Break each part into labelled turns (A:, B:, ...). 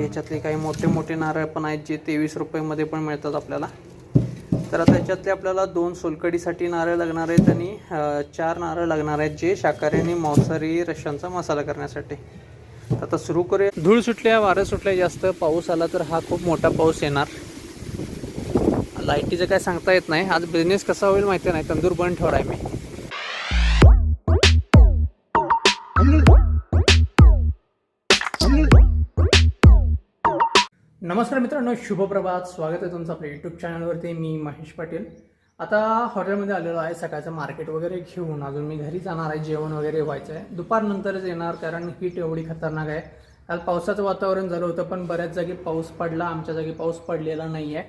A: म्हणजे ह्याच्यातले काही मोठे मोठे नारळ पण आहेत जे तेवीस रुपयेमध्ये पण मिळतात आपल्याला. तर आता ह्याच्यातले आपल्याला दोन सोलकडीसाठी नारळ लागणार आहेत आणि चार नारळ लागणार आहेत जे शाकाहारी आणि मांसाहारी रश्यांचा मसाला करण्यासाठी. आता सुरू करूया. धूळ सुटल्या वारं सुटल्या जास्त. पाऊस आला तर हा खूप मोठा पाऊस येणार. लाईटीचं काय सांगता येत नाही. आज बिझनेस कसा होईल माहिती नाही. तंदूर बंद ठेवणार आहे मी. नमस्कार मित्रांनो शुभप्रभात स्वागत आहे तुमचं आपल्या यूट्यूब चॅनलवरती मी महेश पाटील. आता हॉटेलमध्ये आलेलो आहे. सकाळचं मार्केट वगैरे घेऊन अजून मी घरी जाणार आहे. जेवण वगैरे व्हायचं आहे. दुपारनंतरच येणार कारण हीट एवढी खतरनाक आहे. काल पावसाचं वातावरण झालं होतं पण बऱ्याच जागी पाऊस पडला. आमच्या जागी पाऊस पडलेला नाही आहे.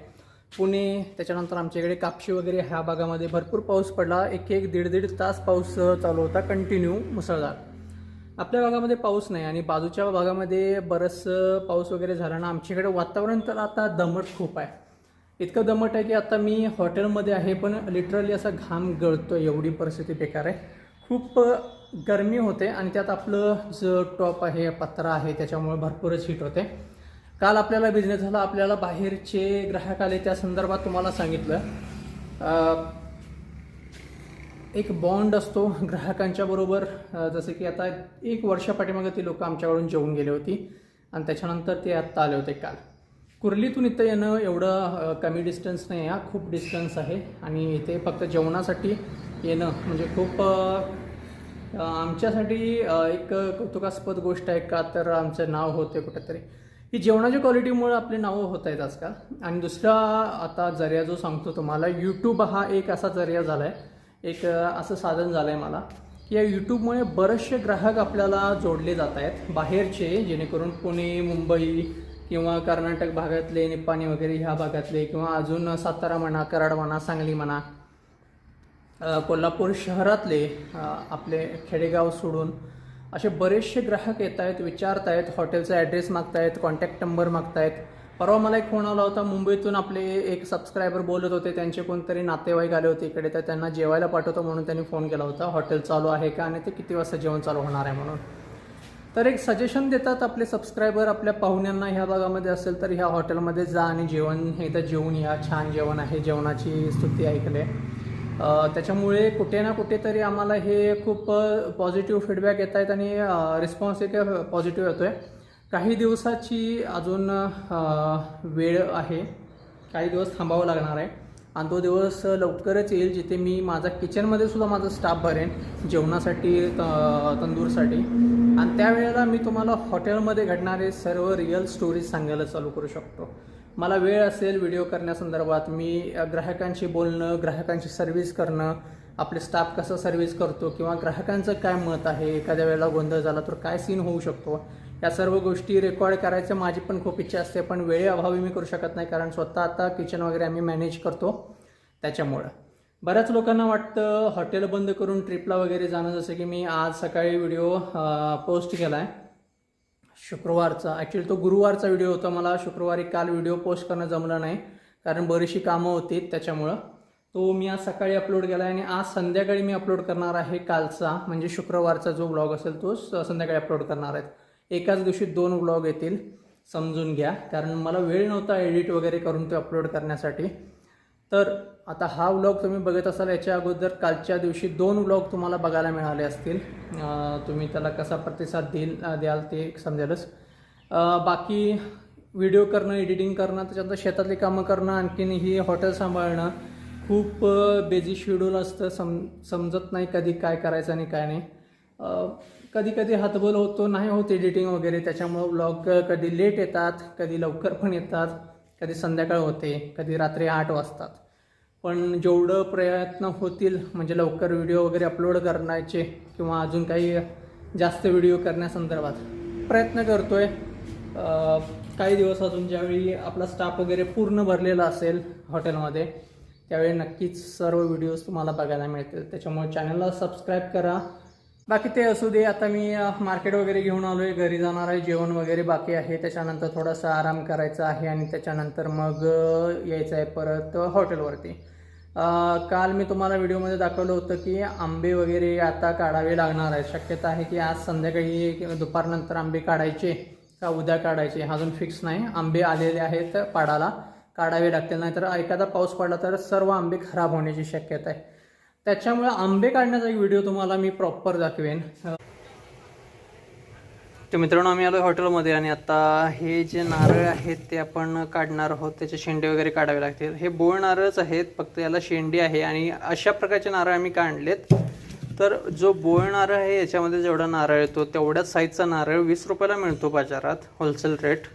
A: पुणे त्याच्यानंतर आमच्याकडे कापशी वगैरे ह्या भागामध्ये भरपूर पाऊस पडला. एक एक दीड दीड तास पाऊस चालू होता. कंटिन्यू मुसळधार. आपल्या भागामध्ये पाऊस नाही आणि बाजूच्या भागामध्ये बरंच पाऊस वगैरे झाला ना आमच्याकडे वातावरण तर आता दमट खूप आहे. इतकं दमट आहे की आता मी हॉटेलमध्ये आहे पण लिटरली असा घाम गळतो एवढी परिस्थिती बेकार आहे. खूप गरमी होते आणि त्यात आपलं जो टॉप आहे पत्रा आहे त्याच्यामुळे भरपूरच हीट होते. काल आपल्याला बिझनेस झाला आपल्याला बाहेरचे ग्राहक आले त्या संदर्भात तुम्हाला सांगितलं. एक बॉन्ड असतो ग्राहकांच्या बरोबर. जसं की आता एक वर्षापाठीमागे ती लोकं आमच्याकडून जेवून गेली होती. आणि त्याच्यानंतर ते आत्ता आले होते काल. कुर्लीतून इथं येणं एवढं कमी डिस्टन्स नाही हा खूप डिस्टन्स आहे. आणि इथे फक्त जेवणासाठी येणं म्हणजे खूप आमच्यासाठी एक कौतुकास्पद गोष्ट आहे का तर आमचं नाव होते कुठेतरी. ही जेवणाच्या क्वालिटीमुळे आपले नावं होत आहेत आजकाल. आणि दुसरा आता जर्या जो सांगतो तुम्हाला यूट्यूब हा एक असा जर्या झाला आहे एक असं साधन झालं आहे मला. की या यूट्यूबमुळे बरेचसे ग्राहक आपल्याला जोडले जात आहेत. बाहेरचे जेणेकरून पुणे मुंबई किंवा कर्नाटक भागातले निपाणी वगैरे ह्या भागातले किंवा अजून सातारा म्हणा कराड म्हणा सांगली म्हणा कोल्हापूर शहरातले आपले खेडेगाव सोडून असे बरेचसे ग्राहक येत आहेत विचारत आहेत हॉटेलचा ॲड्रेस मागतायत कॉन्टॅक्ट नंबर मागतायत. परवा मला एक फोन आला होता मुंबईतून आपले एक सबस्क्रायबर बोलत होते त्यांचे कोणतरी नातेवाईक आले होते इकडे तर त्यांना जेवायला पाठवतो म्हणून त्यांनी फोन केला होता हॉटेल चालू आहे का आणि ते किती वाजता जेवण चालू होणार आहे म्हणून. तर एक सजेशन देतात आपले सबस्क्रायबर आपल्या पाहुण्यांना ह्या भागामध्ये असेल तर ह्या हॉटेलमध्ये जा आणि जेवण हे तर जेवून या छान जेवण आहे जेवणाची स्तुती ऐकले त्याच्यामुळे कुठे ना कुठेतरी आम्हाला हे खूप पॉझिटिव्ह फीडबॅक येत आहेत आणि रिस्पॉन्स एक पॉझिटिव्ह येतो आहे काही दिवसाची अजून वेळ आहे. काही दिवस थांबावं लागणार आहे. आणि तो दिवस लवकरच येईल जिथे मी माझा किचनमध्ये सुद्धा माझा स्टाफ भरेन जेवणासाठी त- तंदूरसाठी. आणि त्यावेळेला मी तुम्हाला हॉटेलमध्ये घडणारे सर्व रिअल स्टोरीज सांगायला चालू करू शकतो. मला वेळ असेल व्हिडिओ करण्यासंदर्भात मी ग्राहकांशी बोलणं ग्राहकांची सर्व्हिस करणं आपले स्टाफ कसं सर्व्हिस करतो किंवा ग्राहकांचं काय मत आहे एखाद्या वेळेला गोंधळ झाला तर काय सीन होऊ शकतो या सर्व गोष्टी रेकॉर्ड करायचं माझी पण खूप इच्छा असते पण वेळेअभावी मी करू शकत नाही कारण स्वतः आता किचन वगैरे आम्ही मॅनेज करतो त्याच्यामुळं. बऱ्याच लोकांना वाटतं हॉटेल बंद करून ट्रिपला वगैरे जाणं जसं की मी आज सकाळी व्हिडिओ पोस्ट केला आहे शुक्रवारचा. ॲक्च्युली तो गुरुवारचा व्हिडिओ होता मला. शुक्रवारी काल व्हिडिओ पोस्ट करणं जमलं नाही कारण बरीचशी कामं होती त्याच्यामुळं. तो मी आज सकाळी अपलोड केला आहे आणि आज संध्याकाळी मी अपलोड करणार आहे कालचा म्हणजे शुक्रवारचा जो ब्लॉग असेल तो स- संध्याकाळी अपलोड करणार आहे एकाच दिवशी दोन व्लॉग येतील समजून घ्या. कारण मला वेळ नव्हता एडिट वगैरे करून ते अपलोड करण्यासाठी. तर आता हा व्लॉग तुम्ही बघत असाल याच्या अगोदर कालच्या दिवशी दोन व्लॉग तुम्हाला बघायला मिळाले असतील. तुम्ही त्याला कसा प्रतिसाद देईल द्याल ते समजेलच. बाकी व्हिडिओ करणं एडिटिंग करणं त्याच्यानंतर शेतातली कामं करणं आणखीन ही हॉटेल सांभाळणं खूप बेजी शेड्यूल असतं सम समजत नाही कधी काय करायचं आणि काय नाही. कधी कधी हतबल होतो नाही होत एडिटिंग वगैरे त्याच्यामुळं ब्लॉग कधी लेट येतात कधी लवकर पण येतात कधी संध्याकाळ होते कधी रात्री आठ वाजतात. पण जेवढं प्रयत्न होतील म्हणजे लवकर व्हिडिओ वगैरे अपलोड करण्याचे किंवा अजून काही जास्त व्हिडिओ करण्यासंदर्भात प्रयत्न करतो आहे काही दिवस अजून ज्यावेळी आपला स्टाफ वगैरे पूर्ण भरलेला असेल हॉटेलमध्ये त्यावेळी नक्कीच सर्व व्हिडिओज तुम्हाला बघायला मिळतील. त्याच्यामुळे चॅनलला सबस्क्राईब करा. बाकी ते असू दे आता मी मार्केट वगैरे घेऊन आलो आहे घरी जाणार आहे जेवण वगैरे बाकी आहे त्याच्यानंतर थोडासा आराम करायचा आहे आणि त्याच्यानंतर मग यायचं आहे परत हॉटेलवरती काल मी तुम्हाला व्हिडिओमध्ये दाखवलं होतं की आंबे वगैरे आता काढावे लागणार आहे शक्यता आहे की आज संध्याकाळी दुपारनंतर आंबे काढायचे का उद्या काढायचे अजून फिक्स नाही. आंबे आलेले आहेत पाडाला काढावे लागतील. नाही तर एखादा पाऊस पडला तर सर्व आंबे खराब होण्याची शक्यता आहे. त्याच्यामुळे आंबे काढण्याचा एक व्हिडिओ तुम्हाला मी प्रॉपर दाखवेन. तर मित्रांनो आम्ही आलो हॉटेलमध्ये आणि आता हे जे नारळ आहेत ते आपण काढणार आहोत. त्याचे शेंडे वगैरे काढावे लागतील. हे बोळ नारळच आहेत फक्त याला शेंडी आहे आणि अशा प्रकारचे नारळ आम्ही काढलेत. तर जो बोळ नारळ आहे याच्यामध्ये जेवढा नारळ येतो तेवढ्याच साईजचा नारळ वीस रुपयाला मिळतो बाजारात होलसेल रेट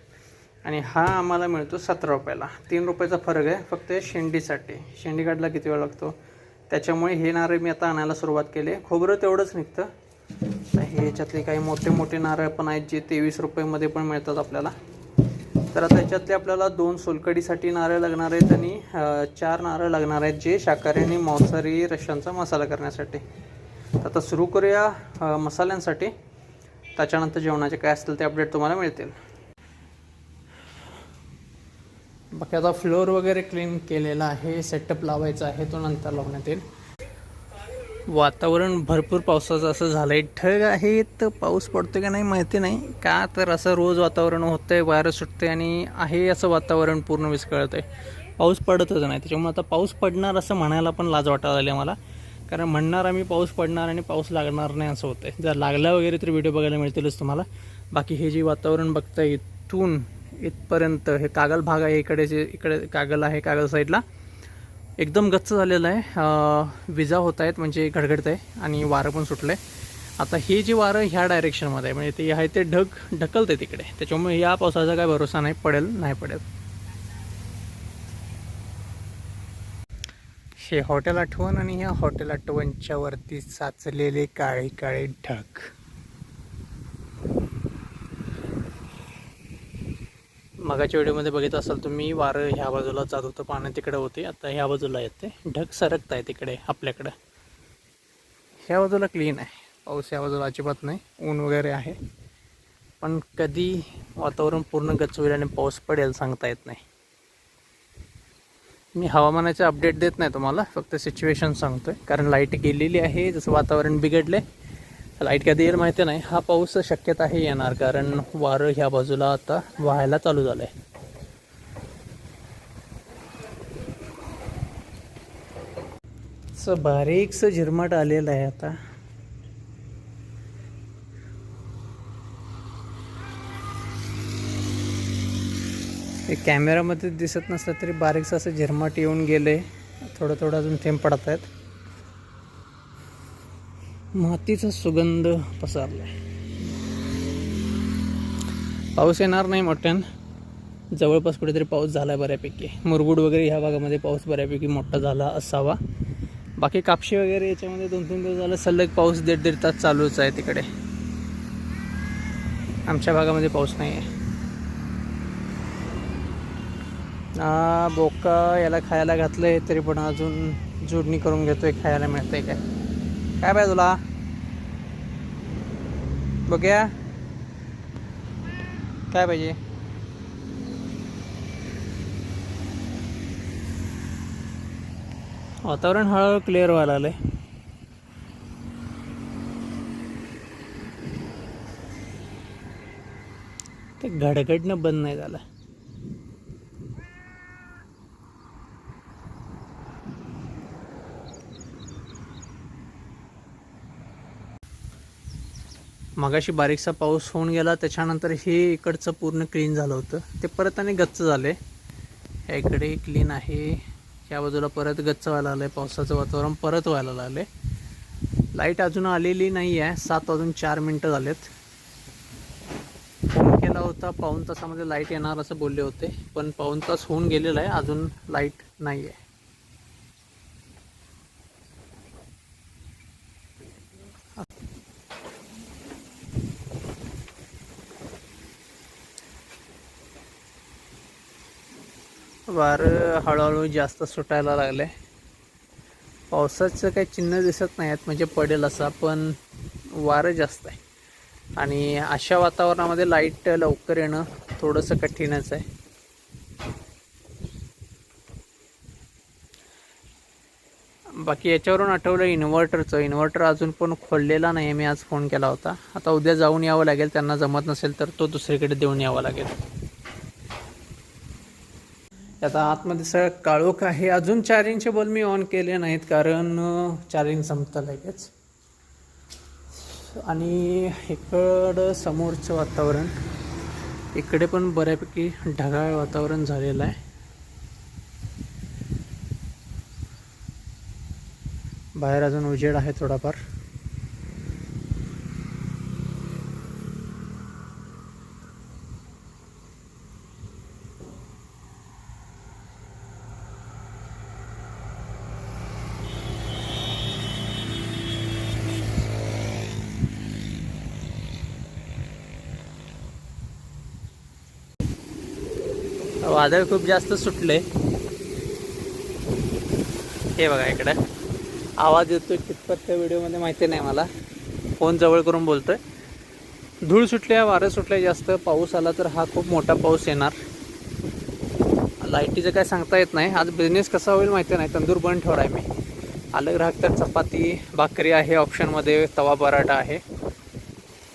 A: आणि हा आम्हाला मिळतो सतरा रुपयाला. तीन रुपयाचा फरक आहे फक्त शेंडीसाठी. शेंडी काढला किती वेळ लागतो? त्याच्यामुळे हे नारळ मी आता आणायला सुरुवात केली खोबरं तेवढंच निघतं. तर हे याच्यातले काही मोठे मोठे नारळ पण आहेत जे तेवीस रुपयेमध्ये पण मिळतात आपल्याला. तर आता याच्यातले आपल्याला दोन सोलकडीसाठी नारळ लागणार आहेत आणि चार नारळ लागणार आहेत जे शाकाहारी आणि मांसाहारी रश्यांचा मसाला करण्यासाठी. तर आता सुरू करूया मसाल्यांसाठी. त्याच्यानंतर जेवणाचे काय असतील ते अपडेट तुम्हाला मिळतील. बाकी आता फ्लोअर वगैरे क्लीन केलेला आहे सेटअप लावायचा आहे तो नंतर लावण्यात येईल. वातावरण भरपूर पावसाचं असं झालं आहे ढग आहे तर पाऊस पडतो का नाही माहिती नाही. का तर असं रोज वातावरण होतं आहे वारं सुटते आणि आहे असं वातावरण पूर्ण विस्कळत आहे पाऊस पडतच नाही. त्याच्यामुळे आता पाऊस पडणार असं म्हणायला पण लाज वाटायला आली मला. कारण म्हणणार आम्ही पाऊस पडणार आणि पाऊस लागणार नाही असं होतं आहे जर लागला वगैरे तर व्हिडिओ बघायला मिळतीलच तुम्हाला. बाकी हे जे वातावरण बघताय इथून इथपर्यंत. हे कागल भाग आहे इकडे जे इकडे कागल आहे कागल साईडला. एकदम गच्च झालेलं आहे. विजा होत आहेत म्हणजे गडगडत आहे आणि वारं पण सुटलं आहे आता हे जे वारं ह्या डायरेक्शनमध्ये आहे म्हणजे ते आहे ते ढग ढकलते तिकडे त्याच्यामुळे या पावसाचा काय भरोसा नाही पडेल नाही पडेल. हे हॉटेल आठवण आणि ह्या हॉटेल आठवणच्या वरती साचलेले काळे काळे ढग. मगाच्या व्हिडिओमध्ये बघित असाल तुम्ही वारं ह्या बाजूला जात होतं पाणी तिकडे होते. आता ह्या बाजूला येते. ढग सरकत आहे तिकडे आपल्याकडं. ह्या बाजूला क्लीन आहे. पाऊस ह्या बाजूला अजिबात नाही. ऊन वगैरे आहे. पण कधी वातावरण पूर्ण गच्च होईल आणि पाऊस पडेल सांगता येत नाही. मी हवामानाचे अपडेट देत नाही तुम्हाला. फक्त सिच्युएशन सांगतोय. कारण लाइट गेलेली आहे. जसं वातावरण बिघडले लाइट कधी येईल माहिती नाही. हा पाऊस शक्यता आहे येणार कारण वारं ह्या बाजूला आता व्हायला चालू झालं आहे बारीकसं झिरमट आलेलं आहे आता. हे कॅमेरामध्ये दिसत नसलं तरी बारीकसं असं झिरमट येऊन गेले थोडं थोडं अजून थेंब पडत आहेत मातीचा सुगंध पसरलाय. पाऊस येणार नाही मोठ्यान. जवळपास कुठेतरी पाऊस झाला आहे बऱ्यापैकी. मुरगुड वगैरे ह्या भागामध्ये पाऊस बऱ्यापैकी मोठा झाला असावा. बाकी कापशी वगैरे याच्यामध्ये दोन तीन दिवस झालं सलग पाऊस दीड दीड तास चालूच आहे तिकडे. आमच्या भागामध्ये पाऊस नाही आहे बोका याला खायला घातलंय तरी पण अजून जोडणी करून घेतोय खायला मिळतंय काय? काय पाहिजे तुला? बघूया. काय पाहिजे? वातावरण हळूहळू क्लिअर व्हायला आलंय ते घडघडणं बंद नाही झालं. मगाशी बारीकसा पाऊस होऊन गेला त्याच्यानंतर हे इकडचं पूर्ण क्लीन झालं होतं. ते परत आणि गच्च झाले ह्या इकडे क्लीन आहे. या बाजूला परत गच्च व्हायला आलं आहे पावसाचं वातावरण परत व्हायला लागलं आहे लाइट अजून आलेली नाही आहे सात वाजून चार मिनटं झालेत. फोन केला होता पाऊण तासामध्ये लाइट येणार असं बोलले होते. पण पाऊण तास होऊन गेलेला आहे. अजून लाइट नाही आहे वारं हळूहळू जास्त सुटायला लागले. पावसाचं काही चिन्ह दिसत नाही आहेत म्हणजे पडेल असा पण वारं जास्त आहे. आणि अशा वातावरणामध्ये लाइट लवकर येणं थोडंसं कठीणच आहे. बाकी याच्यावरून आठवलं इन्व्हर्टरचं इन्व्हर्टर अजून पण खोललेला नाही मी आज फोन केला होता. आता उद्या जाऊन यावं लागेल त्यांना जमत नसेल तर तो दुसरीकडे देऊन यावा लागेल. आता आतमध्ये सगळं काळोख आहे. अजून चार्जिंगचे बल्ब मी ऑन केले नाहीत कारण चार्जिंग संपतं लगेच. आणि इकडं समोरचं वातावरण. इकडे पण बऱ्यापैकी ढगाळ वातावरण झालेलं आहे. बाहेर अजून उजेड आहे थोडाफार. वादळ खूप जास्त सुटले हे बघा इकडे. आवाज येतो कितपत त्या व्हिडिओमध्ये माहिती नाही मला. फोन जवळ करून बोलतोय. धूळ सुटल्या वारं सुटल्या जास्त. पाऊस आला तर हा खूप मोठा पाऊस येणार. लाईटीचं काय सांगता येत नाही. आज बिझनेस कसा होईल माहिती नाही. तंदूर बंद ठेवला आहे मी. आलं ग्राहक तर चपाती भाकरी आहे ऑप्शनमध्ये तवा पराठा आहे.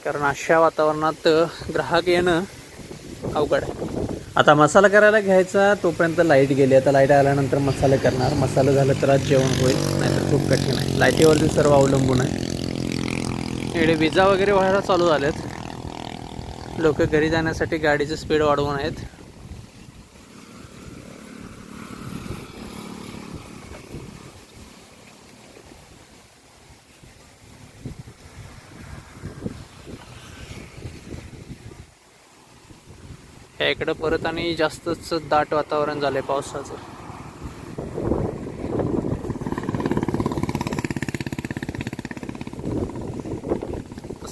A: कारण अशा वातावरणात ग्राहक येणं अवघड आहे. आता मसाला करायला घ्यायचा तोपर्यंत लाइट गेली. आता लाइट आल्यानंतर मसाले करणार. मसाला झालं तर आज जेवण होईल नाहीतर खूप कठीण आहे. लाईटीवरती सर्व अवलंबून आहे. इकडे विजा वगैरे व्हायला चालू झाल्यात लोक घरी जाण्यासाठी गाडीचं स्पीड वाढवून आहेत. ह्या इकडं परत आणि जास्तच दाट वातावरण झालं आहे पावसाचं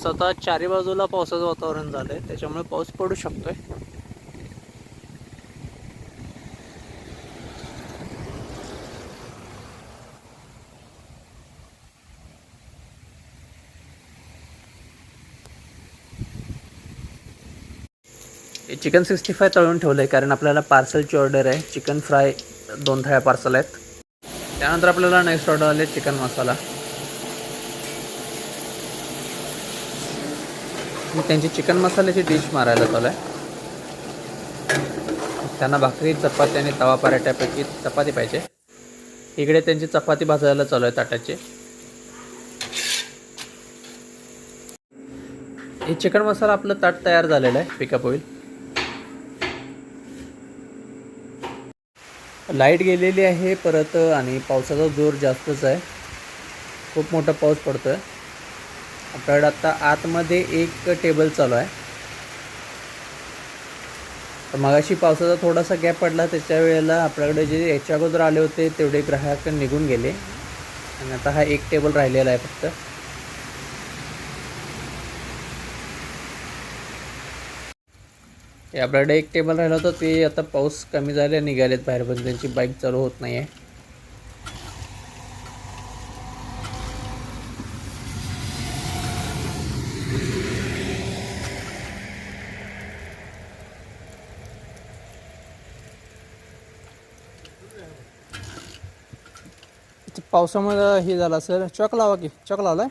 A: स्वतः चारी बाजूला पावसाचं वातावरण झालं आहे त्याच्यामुळे पाऊस पडू शकतोय. चिकन सिक्स्टी फाय तळून ठेवलं आहे कारण आपल्याला पार्सलची ऑर्डर आहे. चिकन फ्राय दोन थाळ्या पार्सल आहेत. त्यानंतर आपल्याला नेक्स्ट ऑर्डर आले चिकन मसाला मी त्यांची चिकन मसाल्याची डिश मारायला चालू आहे त्यांना भाकरी चपाती आणि तवा पराठ्यापैकी चपाती पाहिजे. इकडे त्यांची चपाती भाजायला चालू आहे ताटाची. हे चिकन मसाला आपलं ताट तयार झालेलं आहे पिकअप होईल. लाइट गेलेली आहे परत आणि पावसाचा जोर जास्तच आहे. खूप मोठा पाऊस पडतो आहे आपल्याकडे आत्ता आतमध्ये एक टेबल चालू आहे. तर मगाशी पावसाचा थोडासा गॅप पडला त्याच्या वेळेला आपल्याकडे जे याच्या अगोदर आले होते तेवढे ग्राहक निघून गेले. आणि आता हा एक टेबल राहिलेला आहे फक्त. हे आपल्याकडे एक टेबल राहिला होता ते आता पाऊस कमी झाले निघालेत बाहेर पण त्यांची बाईक चालू होत नाही आहे पावसामध्ये हे झालं सर चॉक लावा की चॉक लावलाय?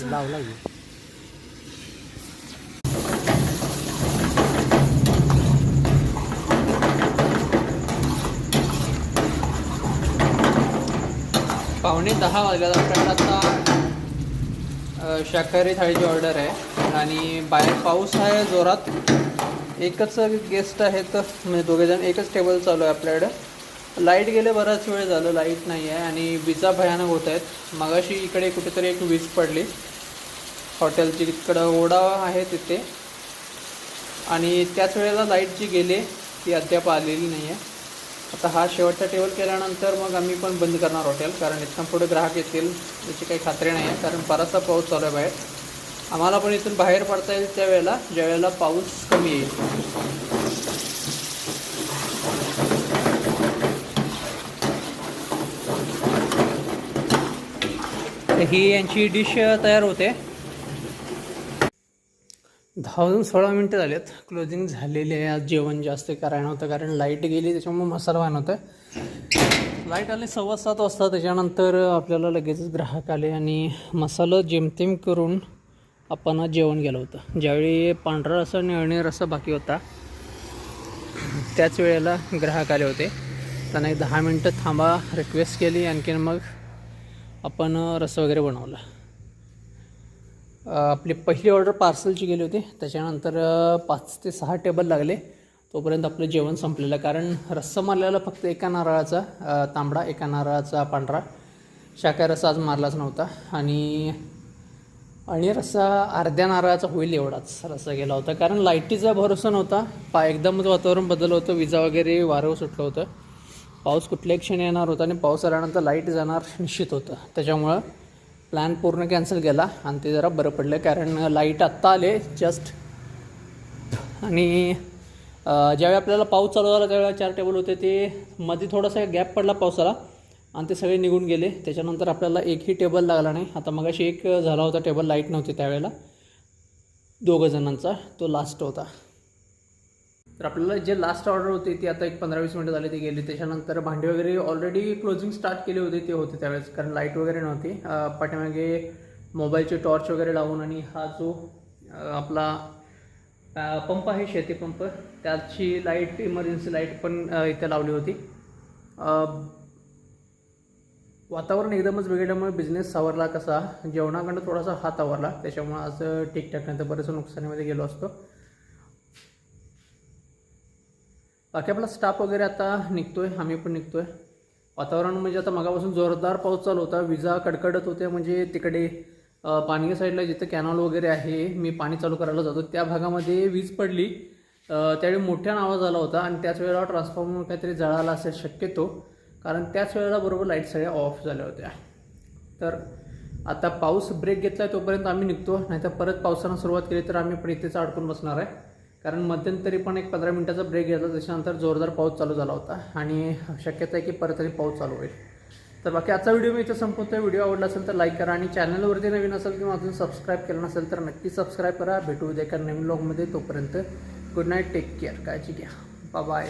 B: लावला
A: पावणे दहा वाजल्यात आपल्याकडे आता शाकाहारी थाळीची ऑर्डर आहे. आणि बाहेर पाऊस आहे जोरात. एकच गेस्ट आहेत म्हणजे दोघेजण एकच टेबल चालू आहे आपल्याकडं. लाइट गेले बराच वेळ झालं लाइट नाही आहे आणि विजा भयानक होत आहेत. मगाशी इकडे कुठेतरी एक वीज पडली. हॉटेलची इकडं ओढा आहे तिथे. आणि त्याच वेळेला लाइट जी गेली ती अद्याप आलेली नाही आहे. आता हा शेवटचा टेबल केल्यानंतर मग आम्ही पण बंद करणार हॉटेल कारण इथून पुढे ग्राहक येतील याची काही खात्री नाही आहे कारण बराचसा पाऊस चालू आहे बाहेर. आम्हाला पण इथून बाहेर पडता येईल त्यावेळेला ज्यावेळेला पाऊस कमी येईल. तर ही यांची डिश तयार होते. दहा वाजून सोळा मिनटं झालेत. क्लोजिंग झालेली आहे. आज जेवण जास्त करायला नव्हतं कारण लाइट गेली त्याच्यामुळे मसाला व्हायला नव्हतं. लाइट आले सव्वा सात वाजता. त्याच्यानंतर आपल्याला लगेचच ग्राहक आले आणि मसाला जेमतेम करून आपण जेवण गेलं होतं. ज्यावेळी पांढरा रसा निळणी रसा बाकी होता त्याच वेळेला ग्राहक आले होते. त्यांना एक दहा मिनटं थांबा रिक्वेस्ट केली. आणखीन मग आपण रस्सा वगैरे बनवला. आपली पहिली ऑर्डर पार्सलची गेली होती. त्याच्यानंतर पाच ते सहा टेबल लागले. तोपर्यंत आपलं जेवण संपलेलं. कारण रस्सा मारलेला फक्त एका नारळाचा तांबडा एका नारळाचा पांढरा. शाकाहारी रस्सा आज मारलाच नव्हता. आणि आणि रस्सा अर्ध्या नारळाचा होईल एवढाच रस्सा गेला होता. कारण लाईटीचा भरोसा नव्हता. पा एकदमच वातावरण बदल होतं. विजा वगैरे वारं सुटलं होतं. पाऊस कुठल्याही क्षणी येणार होता आणि पाऊस आल्यानंतर लाइट जाणार निश्चित होतं. त्याच्यामुळं प्लॅन पूर्ण कॅन्सल केला. आणि ते जरा बरं पडलं कारण लाइट आत्ता आले जस्ट आणि ज्यावेळी आपल्याला पाऊस चालू झाला त्यावेळेला चार टेबल होते ते मध्ये थोडासा गॅप पडला पावसाला. आणि ते सगळे निघून गेले. त्याच्यानंतर आपल्याला एकही टेबल लागला नाही. आता मगाशी एक झाला होता टेबल लाइट नव्हती त्यावेळेला. दोघं जणांचा तो लास्ट होता. तर आपल्याला जे लास्ट ऑर्डर होती ती आता एक पंधरा वीस मिनटं झाली ती गेली. त्याच्यानंतर भांडी वगैरे ऑलरेडी क्लोजिंग स्टार्ट केली होती ते होते त्यावेळेस. कारण लाइट वगैरे नव्हती. पाठीमागे मोबाईलचे टॉर्च वगैरे लावून आणि हा जो आपला पंप आहे शेती पंप त्याची लाइट इमर्जन्सी लाइट पण इथे लावली होती. वातावरण एकदमच बिघडल्यामुळे बिझनेस सावरला कसा. जेवणाकडं थोडासा हात आवरला. त्याच्यामुळे आज ठीकठाक नाही. तर बरेचसं नुकसानीमध्ये गेलो असतो. बाकी आपला स्टाफ वगैरे आता निघतोय आम्ही पण निघतोय. वातावरण म्हणजे आता मगापासून जोरदार पाऊस चालू होता. विजा कडकडत होत्या म्हणजे तिकडे पाणी साईडला जिथं कॅनॉल वगैरे आहे मी पाणी चालू करायला जातो. त्या भागामध्ये वीज पडली. त्यावेळी मोठ्या आवाज आला होता आणि त्याच वेळेला ट्रान्सफॉर्मर काहीतरी जळाला असेल शक्यतो. कारण त्याच वेळेला बरोबर लाइट सगळ्या ऑफ झाल्या होत्या. तर आता पाऊस ब्रेक घेतला तोपर्यंत आम्ही निघतो. नाहीतर परत पावसानं सुरुवात केली तर आम्ही पण इथेच अडकून बसणार आहे. कारण मध्यंतरी पण एक पंधरा मिनिटाचा ब्रेक घेतला त्याच्यानंतर जोरदार पाऊस चालू झाला होता. आणि शक्यता आहे की परत तरी पाऊस चालू होईल. तर बाकी आजचा व्हिडिओ मी इथं संपवतोय. व्हिडिओ आवडला असेल तर लाईक करा आणि चॅनलवरती नवीन असेल किंवा अजून सबस्क्राईब केलं नसेल तर नक्की सबस्क्राईब करा. भेटू उद्या एका नवीन ब्लॉगमध्ये तोपर्यंत गुड नाईट टेक केअर काळजी घ्या. बाय